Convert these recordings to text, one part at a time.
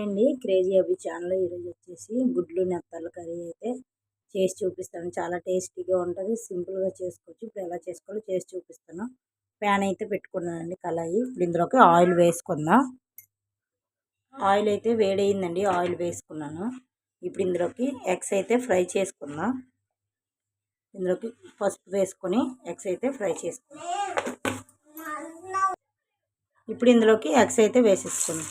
అండి. క్రేజీ అవి ఛానల్ ఈరోజు వచ్చేసి గుడ్లు నెత్తల కర్రీ అయితే చేసి చూపిస్తాను. చాలా టేస్టీగా ఉంటుంది. సింపుల్గా చేసుకోవచ్చు. ఇప్పుడు ఎలా చేసుకోవాలో చేసి చూపిస్తాను. ప్యాన్ అయితే పెట్టుకున్నానండి కళాయి. ఇప్పుడు ఇందులోకి ఆయిల్ వేసుకుందాం. ఆయిల్ అయితే వేడయిందండి. ఆయిల్ వేసుకున్నాను. ఇప్పుడు ఇందులోకి ఎగ్స్ అయితే ఫ్రై చేసుకుందాం. ఇందులోకి పసుపు వేసుకొని ఎగ్స్ అయితే ఫ్రై చేసుకుందాం. ఇప్పుడు ఇందులోకి ఎగ్స్ అయితే వేసేసుకుందాం.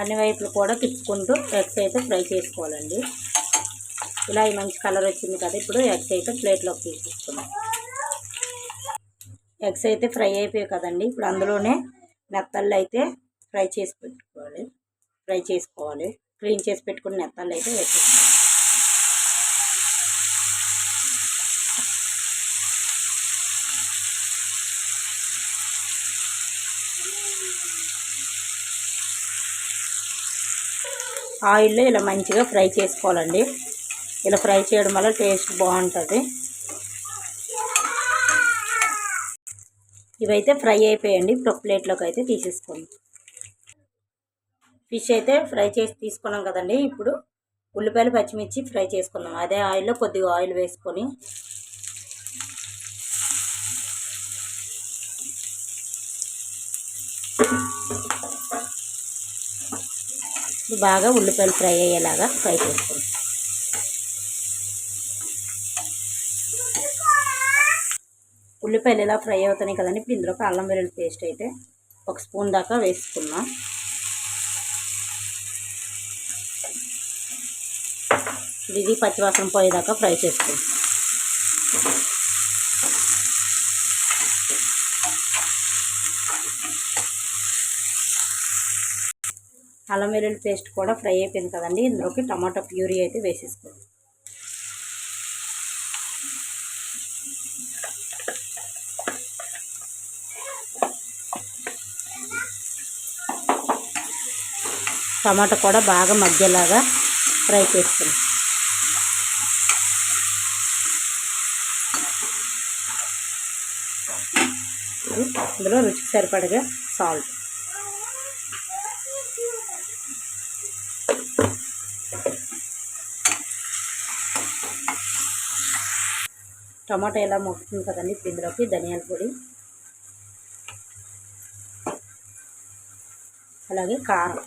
అన్ని వైపులు కూడా తిప్పుకుంటూ ఎగ్స్ అయితే ఫ్రై చేసుకోవాలండి. ఇలా మంచి కలర్ వచ్చింది కదా ఇప్పుడు ఎగ్స్ అయితే ప్లేట్లోకి తీసేసుకున్నాం ఎగ్స్ అయితే ఫ్రై అయిపోయాయి కదండి ఇప్పుడు అందులోనే నెత్తళ్ళు అయితే ఫ్రై చేసి పెట్టుకోవాలి. ఫ్రై చేసుకోవాలి. క్లీన్ చేసి పెట్టుకున్న నెత్తళ్ళు అయితే వేసేసుకోవాలి. ఆయిల్లో ఇలా మంచిగా ఫ్రై చేసుకోవాలండి. ఇలా ఫ్రై చేయడం వల్ల టేస్ట్ బాగుంటుంది. ఇవైతే ఫ్రై అయిపోయండి ఇప్పుడు ప్లేట్లోకి అయితే తీసేసుకోండి. ఫిష్ అయితే ఫ్రై చేసి తీసుకున్నాం కదండి. ఇప్పుడు ఉల్లిపాయలు పచ్చిమిర్చి ఫ్రై చేసుకున్నాం అదే ఆయిల్లో కొద్దిగా ఆయిల్ వేసుకొని. బాగా ఉల్లిపాయలు ఫ్రై అయ్యేలాగా ఫ్రై చేసుకుంటాం ఉల్లిపాయలు ఇలా ఫ్రై అవుతున్నాయి కదండి? ఇప్పుడు ఇందులోకి అల్లం వెల్లుల్లి పేస్ట్ అయితే ఒక స్పూన్ దాకా వేసుకున్నాం. ఇది పచ్చివాసన పోయేదాకా ఫ్రై చేసుకుంటాం అల్లం వెల్లుల్లి పేస్ట్ కూడా ఫ్రై అయిపోయింది కదండి. ఇందులోకి టమాటా ప్యూరీ అయితే వేసేసుకోండి. టమాటా కూడా బాగా మధ్యలాగా ఫ్రై చేసుకుంది ఇందులో రుచికి సరిపడగా సాల్ట్. టమాటా ఎలా మొక్కుతుంది కదండి? ఇప్పుడు ఇందులోకి ధనియాల పొడి. అలాగే కారం.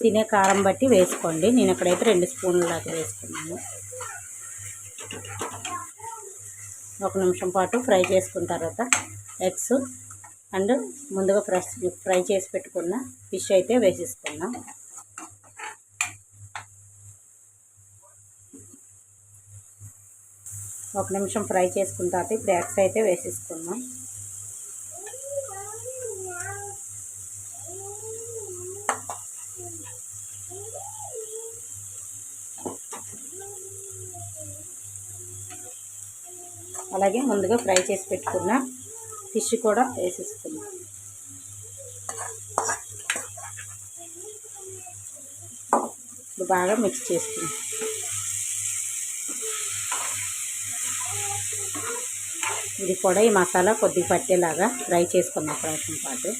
తినే కారం బట్టి వేసుకోండి. నేను ఇక్కడైతే రెండు స్పూన్ల దాకా వేసుకున్నాను. ఒక నిమిషం పాటు ఫ్రై చేసుకున్న తర్వాత ఎగ్స్ అండ్ ముందుగా ఫ్రెష్ ఫ్రై చేసి పెట్టుకున్న ఫిష్ అయితే వేసేసుకున్నాం ఒక నిమిషం ఫ్రై చేసుకున్న తర్వాత ఇప్పుడు ఎగ్స్ అయితే వేసేసుకున్నాం అలాగే ముందుగా ఫ్రై చేసి పెట్టుకున్న ఫిష్ కూడా వేసేసుకుందాం ఇప్పుడు బాగా మిక్స్ చేసుకుందాం ఇది కూడా ఈ మసాలా కొద్దిగా పట్టేలాగా ఫ్రై చేసుకుందాం ఒక పాటు.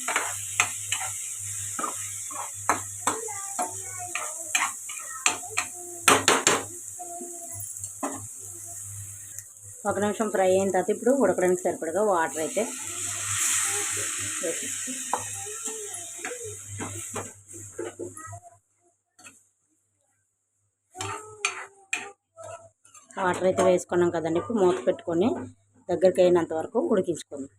ఒక నిమిషం ఫ్రై అయిన తర్వాత ఇప్పుడు ఉడకడానికి సరిపడగా వాటర్ అయితే వాటర్ అయితే వేసుకున్నాం కదండి. ఇప్పుడు మూత పెట్టుకొని దగ్గరికి అయినంత వరకు ఉడికించుకుందాం.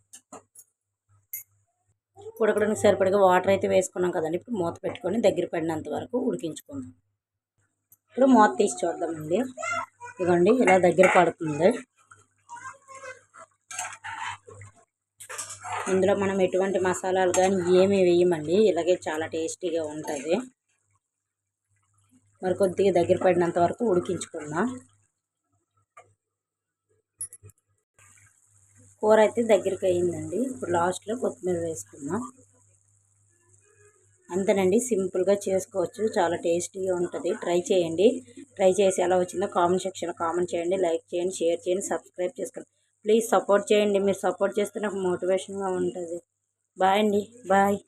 ఉడకడానికి సరిపడగా వాటర్ అయితే వేసుకున్నాం కదండి. ఇప్పుడు మూత పెట్టుకొని దగ్గర పడినంత వరకు ఉడికించుకుందాం. ఇప్పుడు మూత తీసి చూద్దామండి. ఇదిగోండి ఇలా దగ్గర పడుతుంది. ఇందులో మనం ఎటువంటి మసాలాలు కానీ ఏమీ వేయమండి. ఇలాగే చాలా టేస్టీగా ఉంటుంది. మరి కొద్దిగా దగ్గర పడినంత వరకు ఉడికించుకుందాం. కూర అయితే దగ్గరికి అయిందండి. ఇప్పుడు లాస్ట్లో కొత్తిమీర వేసుకుందాం. అంతేనండి సింపుల్గా చేసుకోవచ్చు. చాలా టేస్టీగా ఉంటుంది. ట్రై చేయండి. ట్రై చేసి ఎలా వచ్చిందో కామెంట్ సెక్షన్లో కామెంట్ చేయండి. లైక్ చేయండి షేర్ చేయండి సబ్స్క్రైబ్ చేసుకోండి. ప్లీజ్ సపోర్ట్ చేయండి. మీరు సపోర్ట్ చేస్తే నాకు మోటివేషన్గా ఉంటుంది. బాయ్ అండి. బాయ్.